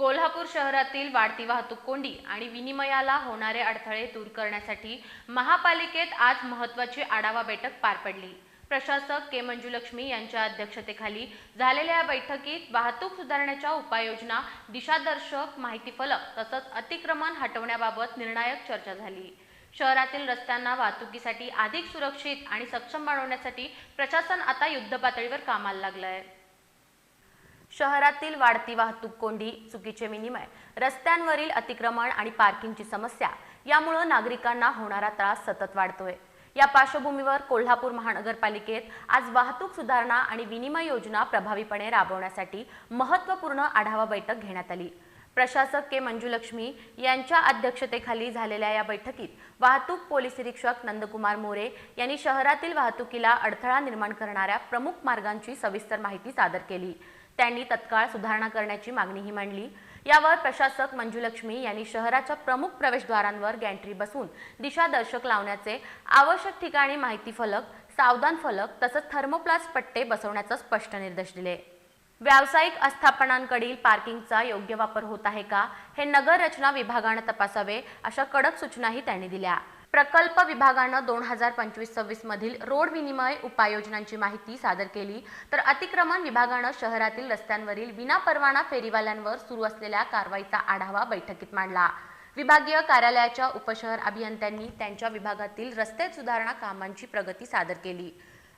कोल्हापूर शहरातील वाढती वाहतूक कोंडी आणि विनिमयाला होणारे अडथळे दूर करण्यासाठी महापालिकेत आज महत्त्वाची आढावा बैठक पार पडली. प्रशासक के मंजुलक्ष्मी यांच्या अध्यक्षतेखाली झालेल्या या बैठकीत वाहतूक सुधारण्याच्या उपाययोजना दिशादर्शक माहिती फलक तसंच अतिक्रमण हटवण्याबाबत निर्णायक चर्चा झाली. शहरातील रस्त्यांना वाहतुकीसाठी अधिक सुरक्षित आणि सक्षम बनवण्यासाठी प्रशासन आता युद्धपातळीवर कामाला लागलं आहे शहरातील वाढती वाहतूक कोंडी चुकीचे विनिमय रस्त्यांवरील अतिक्रमण आणि पार्किंगची समस्या यामुळे नागरिकांना होणारा त्रास सतत वाढतोय. या पार्श्वभूमीवर कोल्हापूर महानगरपालिकेत आज वाहतूक सुधारणा आणि विनिमय योजना प्रभावीपणे राबवण्यासाठी महत्त्वपूर्ण आढावा बैठक घेण्यात आली. प्रशासक के मंजुलक्ष्मी यांच्या अध्यक्षतेखाली झालेल्या या बैठकीत वाहतूक पोलीस निरीक्षक नंदकुमार मोरे यांनी शहरातील वाहतुकीला अडथळा निर्माण करणाऱ्या प्रमुख मार्गांची सविस्तर माहिती सादर केली. त्यांनी तत्काळ सुधारणा करण्याची मागणीही मांडली. यावर प्रशासक मंजुलक्ष्मी यांनी शहराच्या प्रमुख प्रवेशद्वारांवर गॅन्ट्री बसवून दिशादर्शक लावण्याचे आवश्यक ठिकाणी माहिती फलक सावधान फलक तसंच थर्मोप्लास्ट पट्टे बसवण्याचं स्पष्ट निर्देश दिले. व्यावसायिक आस्थापनांकडील पार्किंगचा योग्य वापर होत आहे का? हे नगर रचना विभागानं तपासावे अशा कडक सूचनाही त्यांनी दिल्या. प्रकल्प विभागानं दोन हजार पंचवीस सव्वीस मधील रोड विनिमय उपाययोजनांची माहिती सादर केली. तर अतिक्रमण विभागानं शहरातील रस्त्यांवरील विनापरवाना फेरीवाल्यांवर सुरू असलेल्या कारवाईचा आढावा बैठकीत मांडला. विभागीय कार्यालयाच्या उपशहर अभियंत्यांनी त्यांच्या विभागातील रस्ते सुधारणा कामांची प्रगती सादर केली.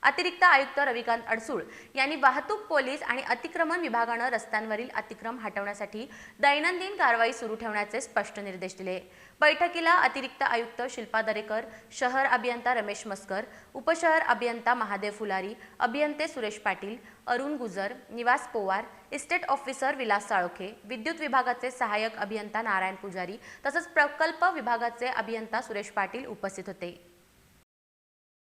अतिरिक्त आयुक्त रविकांत अडसूळ यांनी वाहतूक पोलीस आणि अतिक्रमण विभागानं रस्त्यांवरील अतिक्रम हटवण्यासाठी दैनंदिन कारवाई सुरू ठेवण्याचे स्पष्ट निर्देश दिले. बैठकीला अतिरिक्त आयुक्त शिल्पा दरेकर शहर अभियंता रमेश मस्कर उपशहर अभियंता महादेव फुलारी अभियंते सुरेश पाटील अरुण गुजर निवास पोवार इस्टेट ऑफिसर विलास साळोखे विद्युत विभागाचे सहाय्यक अभियंता नारायण पुजारी तसंच प्रकल्प विभागाचे अभियंता सुरेश पाटील उपस्थित होते.